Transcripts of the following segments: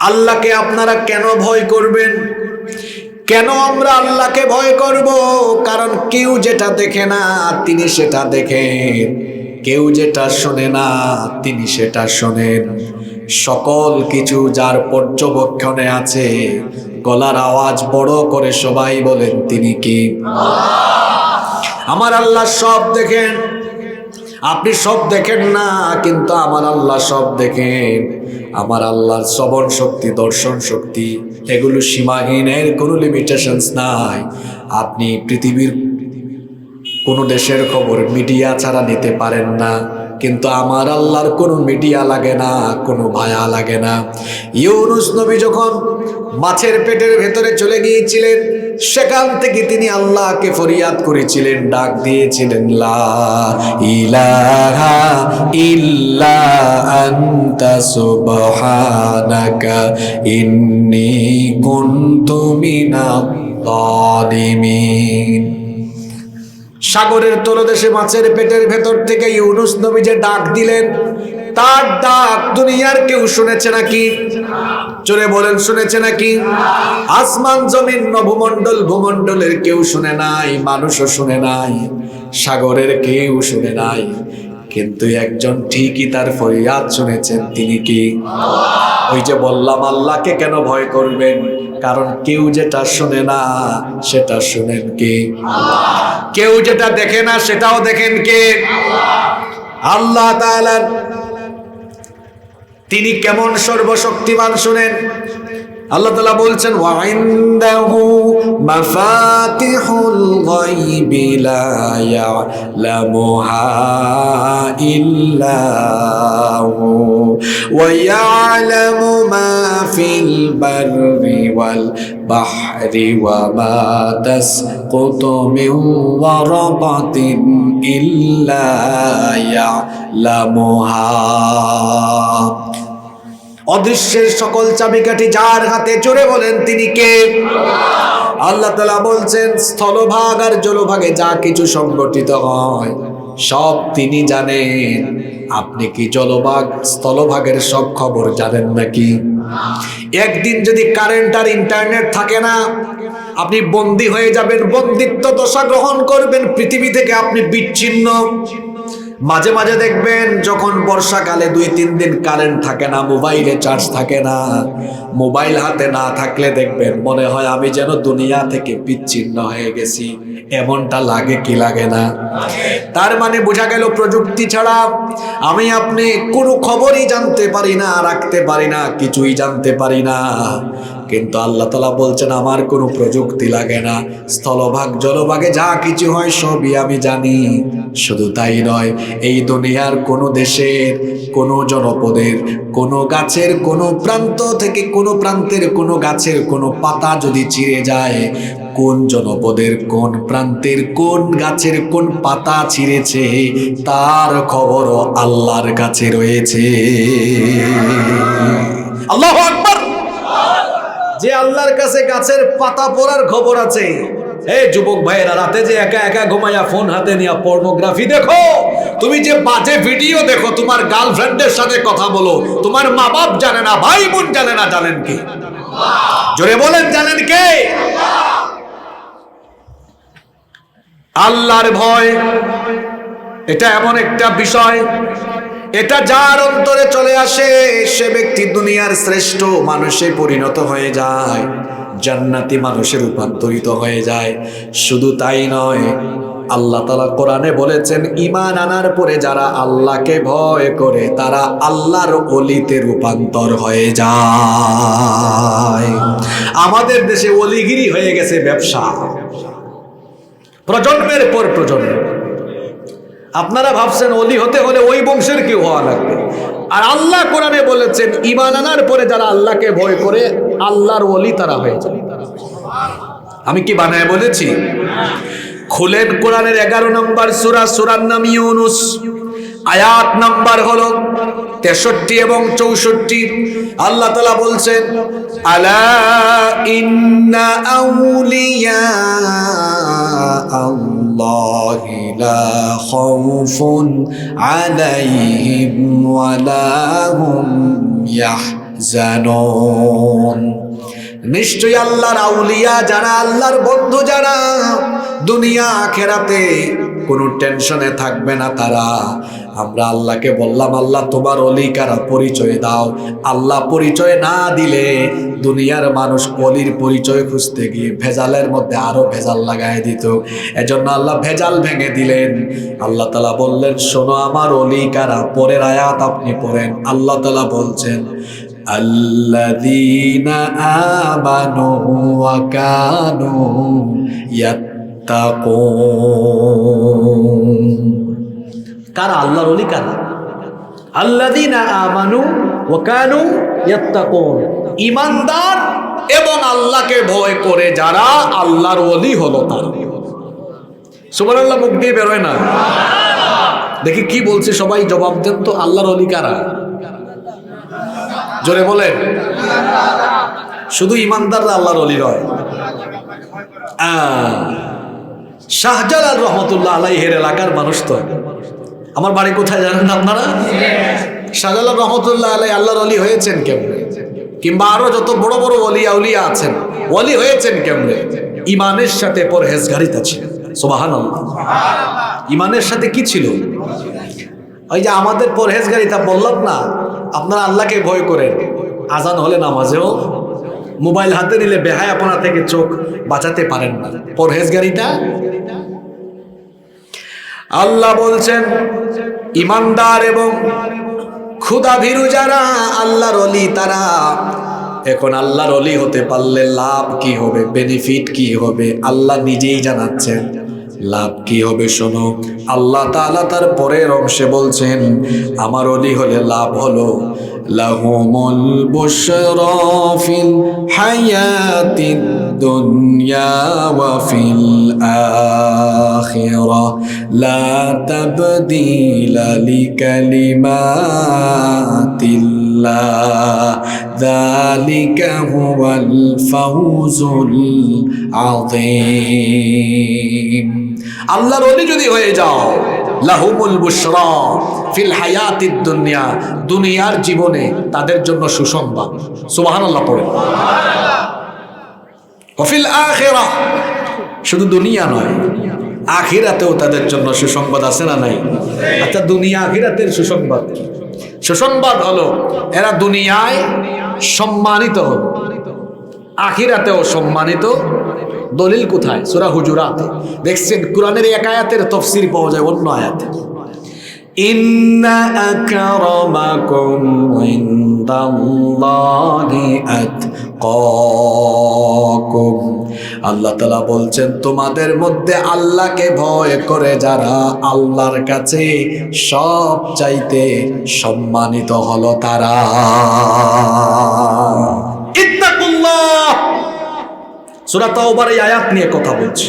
আল্লাহকে আপনারা কেন ভয় করবেন? কেন আমরা আল্লাহকে ভয় করব? কারণ কেউ যেটা দেখে না, তিনি সেটা দেখেন। কেউ যেটা শোনে না, তিনি সেটা শোনেন। সকল কিছু যার পর্যবেক্ষণে আছে, গলার আওয়াজ বড় করে সবাই বলেন, তিনি কি? আমার আল্লাহ সব দেখেন। আপনি সব দেখেন না, কিন্তু আমার আল্লাহ সব দেখেন। আমার আল্লাহর শ্রবণ শক্তি, দর্শন শক্তি, এগুলো সীমাহীনের কোনো লিমিটেশনস নাই। আপনি পৃথিবীর কোনো দেশের খবর মিডিয়া ছাড়া নিতে পারেন না। কিন্তু আমার আল্লাহর কোনো মিডিয়া লাগে না, কোনো ভায়া লাগে না। ইউনুস নবী যখন মাছের পেটের ভেতরে চলে গিয়েছিলেন, সেখান থেকে তিনি আল্লাহকে ফরিয়াদ করেছিলেন, ডাক দিয়েছিলেন, লা ইলাহা ইল্লা সাগরের তলদেশে মাছের পেটের ভেতর থেকে ইউনুস নবী যে ডাক দিলেন, তার ডাক দুনিয়ার কেউ শুনেছে নাকি? চলে বলেন, শুনেছে নাকি? আসমান, জমিন নভমণ্ডল ভূমণ্ডলের কেউ শুনে নাই, মানুষও শুনে নাই, সাগরের কেউ শুনে নাই। কিন্তু একজন ঠিকই তার ফরিয়াদ শুনেছেন, তিনি কি? ওই যে বললাম, আল্লাহকে কেন ভয় করবেন? কারণ কেউ যেটা শুনে না, সেটা শুনেন কে? কেউ যেটা দেখে না, সেটাও দেখেন কে? আল্লাহ তিনি কেমন সর্বশক্তিমান শুনেন? আল্লাহ তাআলা বলছেন, ওয়াইন্দাহু মাফাতিহুল গায়বি লা ইয়ালামুহা ইল্লাহু ওয়া ইয়ালামু মা ফিল বাররি ওয়াল বাহরি ওয়া মা তাসকুতু মিন ওয়ারাকাতিন ইল্লা ইয়ালামুহা। অদৃশ্যের সকল চাবিকাঠি যার হাতে চড়ে বলেন তিনি কে? আল্লাহ তালা বলছেন, স্থলভাগ আর জলভাগে যা কিছু সংগঠিত হয়, সব তিনি জানেন। আপনি কি জলভাগ, স্থলভাগের সব খবর জানেন নাকি? একদিন যদি কারেন্ট আর ইন্টারনেট থাকে না, আপনি বন্দী হয়ে যাবেন, বন্দিত্ব দশা গ্রহণ করবেন, পৃথিবী থেকে আপনি বিচ্ছিন্ন। মাঝে মাঝে দেখবেন যখন বর্ষাকালে দুই, তিন দিন কারেন্ট থাকে না মোবাইলে চার্জ থাকে না মোবাইল হাতে না থাকলে দেখবেন মনে হয় আমি যেন দুনিয়া থেকে বিচ্ছিন্ন হয়ে গেছি। এমনটা লাগে কি লাগে না? তার মানে বোঝা গেল প্রযুক্তি ছাড়া আমি আপনি কোনো খবরই জানতে পারি না, রাখতে পারি না, কিছুই জানতে পারি না। কিন্তু আল্লাহ তালা বলছেন, আমার কোনো প্রযুক্তি লাগে না। স্থলভাগ, জলভাগে যা কিছু হয় সবই আমি জানি। শুধু তাই নয়, এই দুনিয়ার কোনো দেশের, কোনো জনপদের, কোনো গাছের, কোনো প্রান্ত থেকে কোনো প্রান্তের, কোনো গাছের, কোনো পাতা যদি চিরে যায়, কোন জনপদের, কোন প্রান্তের, কোন গাছের, কোন পাতা ছিঁড়েছে, তার খবরও আল্লাহর কাছে রয়েছে। আল্লাহ যে আল্লাহর কাছে গাছের পাতা পড়ার খবর আছে। এই যুবক ভাইয়েরা, রাতে যে একা একা ঘুমাইয়া ফোন হাতে নিয়ে পর্নোগ্রাফি দেখো, তুমি যে বাজে ভিডিও দেখো, তোমার গার্লফ্রেন্ডের সাথে কথা বলো, তোমার মা বাপ জানে না ভাই বোন জানে না, জানেন কি? জোরে বলেন, জানেন কে? আল্লাহর ভয়, এটা এমন একটা বিষয় এটা যার অন্তরে চলে আসে, সে ব্যক্তি দুনিয়ার শ্রেষ্ঠ মানুষে পরিণত হয়ে যায়, জান্নাতি মানুষে রূপান্তরিত হয়ে যায়। শুধু তাই নয়, আল্লাহ তালা কোরআনে বলেছেন ইমান আনার পরে যারা আল্লাহকে ভয় করে, তারা আল্লাহর অলিতে রূপান্তর হয়ে যায়। আমাদের দেশে অলিগিরি হয়ে গেছে ব্যবসা। প্রজন্মের পর প্রজন্ম। আপনারা ভাবছেন অলি হতে হলে ওই বংশের কেউ হওয়া লাগবে। আর আল্লাহ কোরআনে বলেছেন ইমান আনার পরে যারা আল্লাহকে ভয় করে, আল্লাহর অলি তারা হয়ে যায় আমি কি বানায় বলেছি? খুলেন কোরআনের এগারো নম্বর সুরা, সুরার নাম ইউনুস। আয়াত নাম্বার হলো তেষট্টি এবং চৌষট্টি। আল্লাহ তালা বলছেন, আলা ইন্না আউলিয়া الله لا خوف عليهم ولا هم জানুন নিশ্চয়ই আল্লাহর আউলিয়া যারা আল্লাহর বন্ধু যারা দুনিয়া আখেরাতে কোনো টেনশনে থাকবে না তারা আমরা আল্লাহকে বললাম আল্লাহ তোমার অলি কারা পরিচয় দাও আল্লাহ পরিচয় না দিলে দুনিয়ার মানুষ অলির পরিচয় খুঁজতে গিয়ে ভেজালের মধ্যে আরো ভেজাল লাগাই দিত এজন্য আল্লাহ ভেজাল ভেঙে দিলেন আল্লাহ তালা বললেন শোনো আমার অলি কারা পরের আয়াত আপনি পড়েন আল্লাহ তালা বলছেন الذين آمنوا وكانوا يتقون কারা? আল্লাহর অলি কারা? আমানু ঈমানদার এবং আল্লাহকে ভয় করে যারা আল্লাহর ওলি হলো সুবহানাল্লাহ মুখ দিয়ে বেরোয় না? দেখি কি বলছে সবাই জবাব দেন তো আল্লাহর অলি কারা? জোরে বলেন। শুধু ইমানদাররা আল্লাহর অলি নয়। আহ, শাহজালাল রহমতুল্লাহ আলাইহের এলাকার মানুষ তো। আমার বাড়ি কোথায় জানেন আপনারা? শাহজালাল রহমতুল্লাহ আলাই আল্লাহর অলি হয়েছেন কেমনে? কিংবা আরও যত বড় বড় অলিয়া উলিয়া আছেন অলি হয়েছেন কেমনে? ইমানের সাথে পর পরহেজগারিতা ছিল। সোবাহান ইমানের সাথে কি ছিল? ওই যে আমাদের পরহেজগারিতা বললাম না, আপনারা আল্লাহকে ভয় করেন। আজান হলে নামাজেও মোবাইল হাতে নিলে বেহায়াপনা থেকে চোখ বাঁচাতে পারেন না। পরহেজগারিতা আল্লাহ বলছেন, ইমানদার এবং ক্ষুদা ভীরু যারা আল্লাহর অলি, তারা এখন আল্লাহর অলি হতে পারলে লাভ কি হবে? বেনিফিট কি হবে? আল্লাহ নিজেই জানাচ্ছেন, লাভ কি হবে শোনো। আল্লাহ তাআলা তার পরের অংশে বলছেন, আমার অলি হলে লাভ হলো লাহুমুল বুশরা ফিল হায়াতিদ দুনিয়া ওয়া ফিল আখিরা লা তাবদিলা লিকালিমাতিল্লাহ যালিকা হুয়াল ফাউজুল আযীম আল্লাহর ওলি যদি হয়ে যাও লাহুমুল বুশরা ফিল হায়াতিদ দুনিয়া। দুনিয়ার জীবনে তাদের জন্য সুসংবাদ। সুবহানাল্লাহ পড়ে। ওফিল আখিরা। শুধু দুনিয়া নয়, আখিরাতেও তাদের জন্য সুসংবাদ আছে না নাই? আচ্ছা দুনিয়া আখিরাতের সুসংবাদ। সুসংবাদ হলো, এরা দুনিয়ায় সম্মানিত। হলো আখিরাতেও সম্মানিত দলিল কোথায়? সুরা হুজুরাত। দেখছেন কোরআনের এক আয়াতের তফসির পাওয়া যায় অন্য আয়াতে। আল্লাহ তাআলা বলছেন তোমাদের মধ্যে আল্লাহকে ভয় করে যারা আল্লাহর কাছে সব চাইতে সম্মানিত হলো তারা। ইত্তাকুল্লাহ! সূরা তাওবার এই আয়াত নিয়ে কথা বলছি।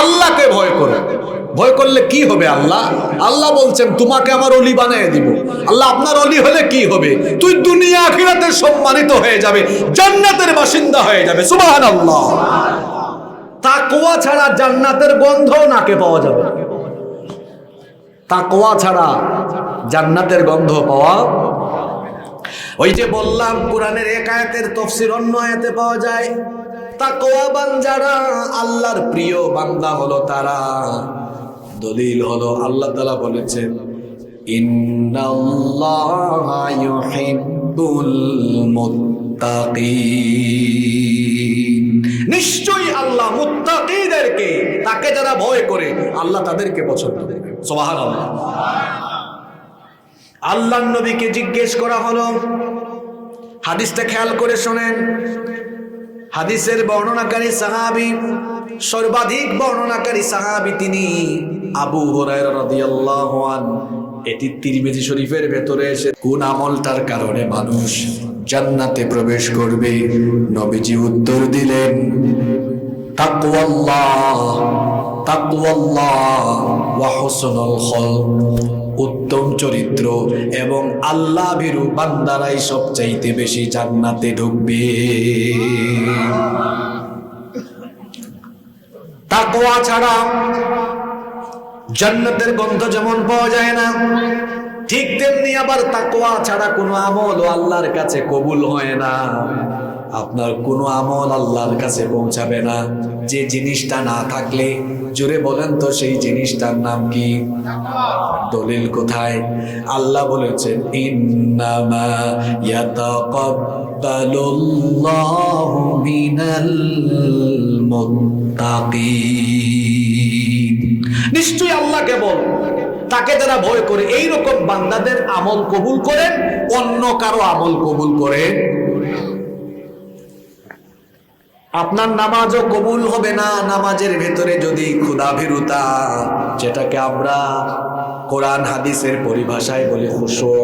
আল্লাহকে ভয় করো। ভয় করলে কি হবে আল্লাহ? আল্লাহ বলছেন, তোমাকে আমার অলি বানিয়ে দিব। আল্লাহ, আপনার অলি হলে কি হবে? তুই দুনিয়া আখিরাতে সম্মানিত হয়ে যাবে, জান্নাতের বাসিন্দা হয়ে যাবে। সুবহানাল্লাহ। তাকওয়া ছাড়া জান্নাতের গন্ধ নাকে পাওয়া যাবে তাকওয়া ছাড়া জান্নাতের গন্ধ পাওয়া ওই যে বললাম, কোরআনের এক আয়াতের তফসির অন্য আয়াতে পাওয়া যায়। তাকওয়াবান যারা আল্লাহর প্রিয় বান্দা হলো তারা। দলিল হলো আল্লাহ তাআলা বলেছেন নিশ্চয়ই আল্লাহ মুত্তাকিদেরকে, তাকে যারা ভয় করে, আল্লাহ তাদেরকে পছন্দ করে। সুবহানাল্লাহ। আল্লাহ নবীকে জিজ্ঞেস করা হলো, হাদিসটা খেয়াল করে শোনেন হাদিসের বর্ণনাকারী সাহাবি, সর্বাধিক বর্ণনাকারী সাহাবি তিনি আবু আন এটি তিরমিজি শরীফের ভেতরে এসে কোন আমলটার কারণে মানুষ জান্নাতে প্রবেশ করবে। নবীজি উত্তর দিলেন, তাকওয়াল্লাহ তাকওয়াল্লাহ ওয়া হুসনুল খলক। উত্তম চরিত্র এবং আল্লাহ ভীরু বান্দারাই সবচাইতে বেশি জান্নাতে ঢুকবে। তাকওয়া ছাড়া জান্নাতের গন্ধ যেমন পাওয়া যায় না, ঠিক তেমনি আবার তাকওয়া ছাড়া কোনো আমল আল্লাহর কাছে কবুল হয় না। আপনার কোনো আমল আল্লাহর কাছে পৌঁছাবে না। যে জিনিসটা না থাকলে, জোরে বলেন তো সেই জিনিসটার নাম কি? দলিল কোথায়? আল্লাহ বলেছেন ইন্নামা ইয়াতাকাব্বালুল্লাহু মিনাল নিশ্চয়ই আল্লাহ কেবল তাকে যারা ভয় করে এই রকম বান্দাদের আমল কবুল করেন, অন্য কারও আমল কবুল করেন আপনার নামাজও কবুল হবে না, নামাজের ভেতরে যদি ক্ষুধা ভীরুতা যেটাকে আমরা কোরআন, হাদিসের পরিভাষায় বলি খুশো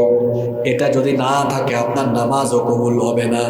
এটা যদি না থাকে, আপনার নামাজও কবুল হবে না।